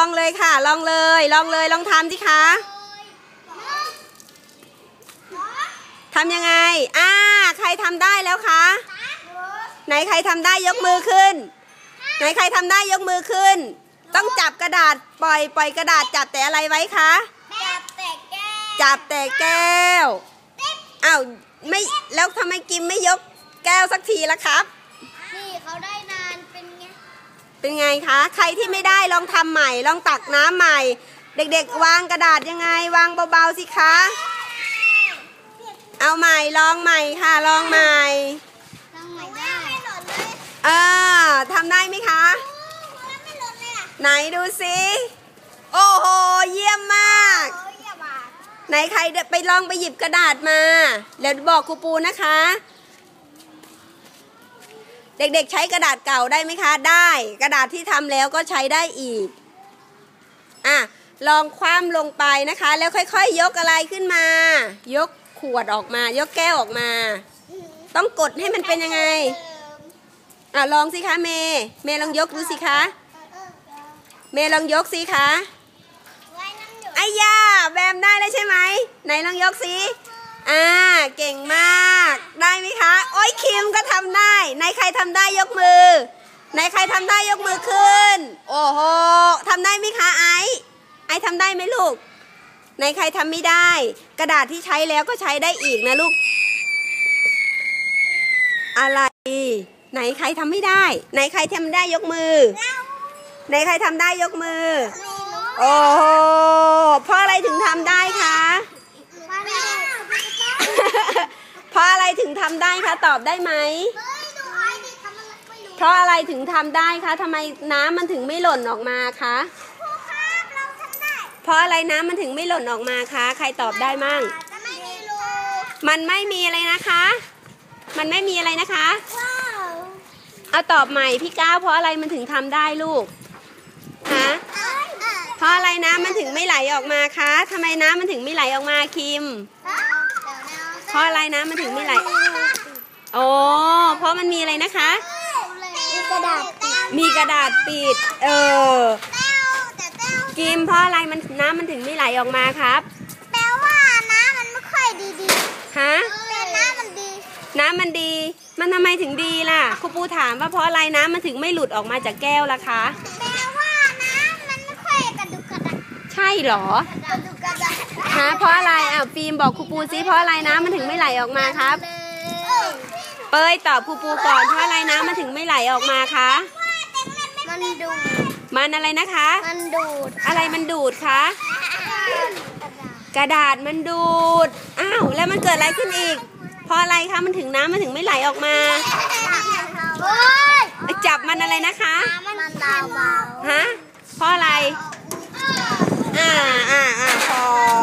องเลยค่ะ ลองเลย ลองเลย ลองทำสิคะทำยังไง อ่า ใครทำได้แล้วคะ ไหนใครทำได้ยกมือขึ้น ไหนใครทำได้ยกมือขึ้น ต้องจับกระดาษ ปล่อย ปล่อยกระดาษจับแต่อะไรไว้คะ จับแต่แก้ว จับแต่แก้วอ้าว ไม่ แล้วทำไมกิมไม่ยกแก้วสักทีละครับ นี่เขาได้ เป็นไงคะ ใครที่ไม่ได้ลองทำใหม่ ลองตักน้ำใหม่ เด็กๆ วางกระดาษยังไง วางเบาๆสิคะ เอาใหม่ลองใหม่ค่ะ ลองใหม่ต้องไหนได้ไม่หล่นเลยเออทำได้ไหมคะไม่หล่นเลยอะไหนดูสิโอ้โห เยี่ยมมากโอ้ยอย่าบาดไหนใครไปลองไปหยิบกระดาษมาเดี๋ยวบอกครูปูนะคะ เด็กๆใช้กระดาษเก่าได้ไหมคะ ได้ กระดาษที่ทำแล้วก็ใช้ได้อีก อะ ลองคว่ำลงไปนะคะ แล้วค่อยๆยกอะไรขึ้นมา ยกขวดออกมา ยกแก้วออกมา ต้องกดให้มันเป็นยังไง อะ ลองสิคะเมย์เมย์ลองยกดูสิคะ เมย์ลองยกสิคะไว้น้ำหยดไอ้ย่าแบมได้แล้วใช่ไหม ไหนลองยกสิ อ่า เก่งมาก ได้ไหมคะ โอ้ยคิมก็ทำได้ไหนใครทำได้ยกมือไหนใครทำได้ยกมือขึ้น โอ้โหทำได้ไหมคะไอซ์ไอซ์ทำได้ไหมลูกไหนใครทำไม่ได้ กระดาษที่ใช้แล้วก็ใช้ได้อีกนะลูก อะไรไหนใครทำไม่ได้ไหนใครทำได้ยกมือไหนใครทำได้ยกมือ โอ้โหเพราะอะไรถึงทำได้คะ เพ ราะอะไรถึงทำได้คะตอบได้ไหมเพราะอะไรถึงทำได้คะทำไมน้ำมันถึงไม่หล่นออกมาคะเพราะอะไรน้ำมันถึงไม่หล่นออกมาคะใครตอบได้มั่งมันไม่มีอะไรนะคะ มันไม่มีอะไรนะคะเอาตอบใหม่พี่ก้าวเพราะอะไรมันถึงทำได้ลูกฮะเพราะอะไรน้ำมันถึงไม่ไหลออกมาคะทำไมน้ำมันถึงไม่ไหลออกมาคิมเพราะอะไรน้ำมันถึงไม่ไหลโอ้เพราะมันมีอะไรนะคะ มีกระดาษมีกระดาษปิด เออแต่แต้วกิมเพราะอะไรมันน้ำมันถึงไม่ไหลออกมาครับแปลว่าน้ำมันไม่ค่อยดีดีฮะแต่น้ำมันดี น้ำมันดี มันทำไมถึงดีล่ะครูปูถามว่าเพราะอะไรน้ำมันถึงไม่หลุดออกมาจากแก้วล่ะคะแปลว่าน้ำมันไม่ค่อยกระดุกกระดัก ใช่เหรอกระดุกกระดักฮะเพราะอะไรอะฟิล์มบอกครูปูซิเพราะอะไรน้ำมันถึงไม่ไหลออกมาครับ เป้ยตอบครูปูก่อนเพราะอะไรน้ำมันถึงไม่ไหลออกมาคะมันดูดมันอะไรนะคะ มันดูด อะไรมันดูดคะกระดาษมันดูดอ้าวแล้วมันเกิดอะไรขึ้นอีกเพราะอะไรคะมันถึงน้ำมันถึงไม่ไหลออกมาเฮ้ยจับมันอะไรนะคะ มันเบาเบาฮะเพราะอะไรๆ 嗯嗯嗯好。